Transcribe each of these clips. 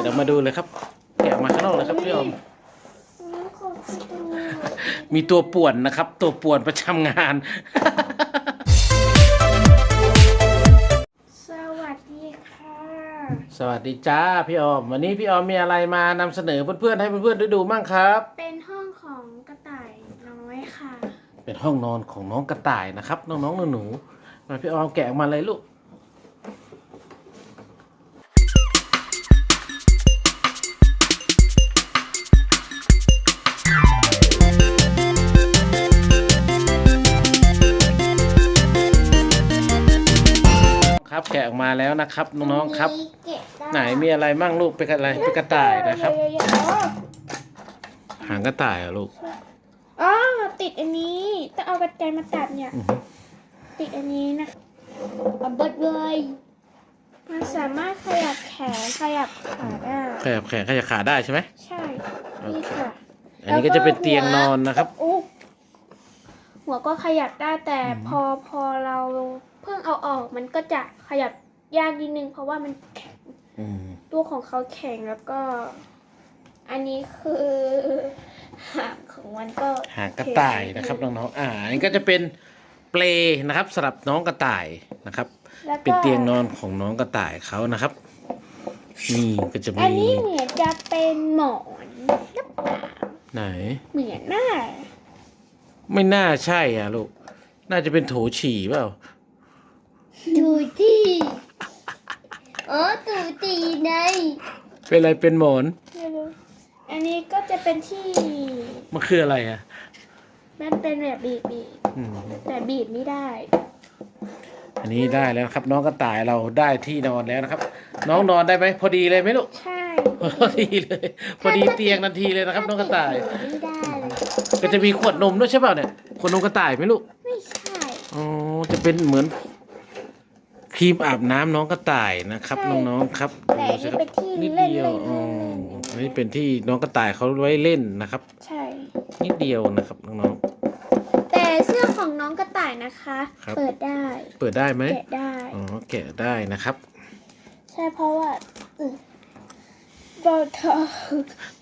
ดออกมาดูเลยครับแกะออกมาข้างนอกเลยครับพี่ออมน้องขอดูมีตัวป่วนนะครับ ตัวป่วนประจำงาน สวัสดีค่ะ สวัสดีจ้าพี่ออม วันนี้พี่ออมมีอะไรมานำเสนอเพื่อนๆให้เพื่อนๆได้ดูมั่งครับ เป็นห้องของกระต่ายน้อยค่ะ เป็นห้องนอนของน้องกระต่ายนะครับ น้องๆหนูๆมาพี่ออมแกะออกมาเลยลูก ครับแกะออกมาแล้วนะครับน้องๆครับมีเกะด้ไหนมีอะไรมั่งลูกเป็นอะไรเป็นกระต่ายนะครับเยอะๆหางกระต่ายเหรอลูกอ๋อติดอันนี้ต้องเอากระจายมาตัดเนี่ยอือฮึติดอันนี้นะเอาเบิดเลยมันสามารถขยับแขนขยับขาได้ขยับแขนขยับขาได้ใช่ไหมใช่นี่ค่ะอันนี้ก็จะเป็นเตียงนอนนะครับอู้หัวก็ขยับได้แต่อืมพอพอเราเพิ่งเอาออกมันก็จะขยับยากนิดนึง เพราะว่ามันแข็งอืมตัวของเขาแข็งแล้วก็ อันนี้คือหางของมันก็หางกระต่ายนะครับน้องๆอ่าอันนี้ก็จะเป็นเปลนะครับสำหรับน้องกระต่ายนะครับ แล้วก็เป็นเตียงนอนของน้องกระต่ายเขานะครับ นี่ก็จะอันมีนี้เหมือนจะเป็นหมอนหรือเปล่าไหน เหมือนหน้าไม่น่าใช่อะลูก น่าจะเป็นโถฉี่เปล่า ดูที่ อ๋อดูตีในเป็นอะไรเป็นหมอนอันนี้ก็จะเป็นที่ มันคืออะไรอะมันเป็นแบบบีบบีบอืมแต่บีบไม่ได้ อันนี้ได้แล้วนะครับ น้องกระต่ายเราได้ที่นอนแล้วนะครับ น้องนอนได้ไหมพอดีเลยไหมลูกใช่พอดีเลย พอดีเตียงทันทีเลยนะครับ น้องกระต่าย ไม่ได้เลยก็จะมีขวดนมด้วยใช่เปล่าเนี่ยขวดนมกระต่ายไหมลูกไม่ใช่ อ๋อจะเป็นเหมือนค รีมอาบน้ำน้องกระต่ายนะครับน้องๆครับแต่อันนี้เป็นที่นิดเล่นเดียวเล่นอ๋อเล่นอันนี้เป็นที่น้องกระต่ายเขาไว้เล่นนะครับ ใช่ นิดเดียวนะครับน้อง แต่เสื้อของน้องกระต่ายนะคะ ครับ เปิดได้ๆเปิดได้ไหมแกะได้ อ๋อแกะได้นะครับ ใช่เพราะว่าอืมเบาเธอ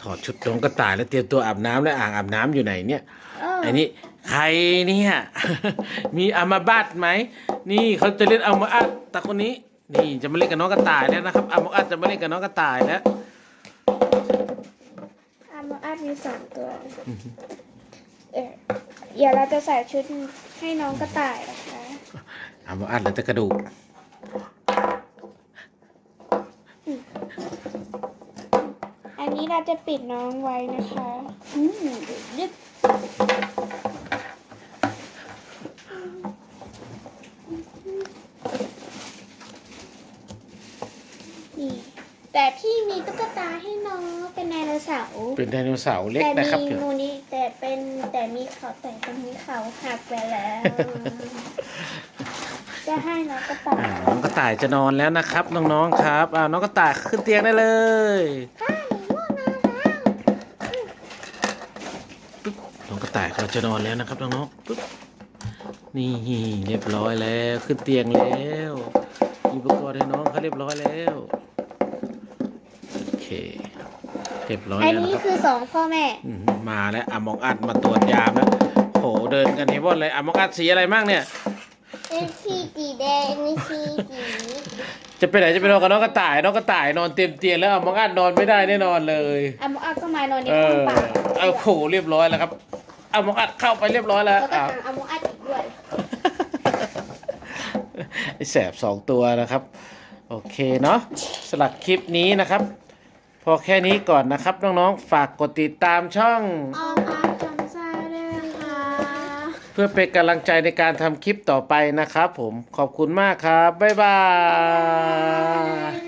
ถอดชุดน้องกระต่ายแล้วเตรียมตัวอาบน้ำแล้วอ่างอาบน้ำอยู่ไหนเนี่ย เอออันนี้ ใครเนี่ย มีอามาบัตไหม นี่เขาจะเล่นอามาอัดตาคนนี้ นี่จะมาเล่นกับน้องกระต่ายแล้วนะครับอามาอัดจะมาเล่นกับน้องกระต่ายแล้วอามาอาดมีสามตัวเออเดี๋ยวเราจะใส่ชุดให้น้องกระต่ายนะคะอามาอัดเหลือแต่กระดูกอันนี้เราจะปิดน้องไว้นะคะ อืมดึกนี่ แต่พี่มีตุ๊กตาให้น้องเป็นไดโนเสาร์เป็นไดโนเสาร์เล็กแต่นะครับมีนูนี้แต่เป็นแต่มีเขาแต่ตรงนี้เขาหักไปแล้ว จะให้น้องกระต่าอ่ายน้องกระต่ายจะนอนแล้วนะครับน้องๆครับอ่าน้องกระต่ายขึ้นเตียงได้เลยใช่ง่วงนอนแล้วน้องกระต่ายเราจะนอนแล้วนะครับน้องๆปึ๊บนี่เรียบร้อยแล้วขึ้นเตียงแล้วมีอุปกรณ์ให้น้องเขาเรียบร้อยแล้วโอ เคเรียบร้อยอันแล้วนี้นะครับ คือสองพ่อแม่อืมมาแล้วอามองอัดมาตรวจยามแล้วโหเดินกันเฮวอนเลยอามองอัดสีอะไรมั่งเนี่ย นี่สีสีแดงนี่สีสีจะไปไหนจะไปนอนกับน้องกระต่ายน้องกระต่ายนอนเต็มเตียงแล้วอามองอัดนอนไม่ได้แน่นอนเลย อะมอาก็มานอนในเอห้องอเปล่าเอาโหเรียบร้อยแล้วครับอามองอัดเข้าไปเรียบร้อยแล้วแล้วก็อ้าวหาอามุอัดอีกด้วย ไอ้แสบสองตัวนะครับ โอเคเนาะสำหรับคลิปนี้นะครับพ อแค่นี้ก่อนนะครับ น้องๆ ฝากกดติดตามช่อง ออมอาร์ตจำซ่าด้วยนะคะเพื่อเป็นกำลังใจในการทำคลิปต่อไปนะครับผมขอบคุณมากครับ บ๊ายบายบ๊าย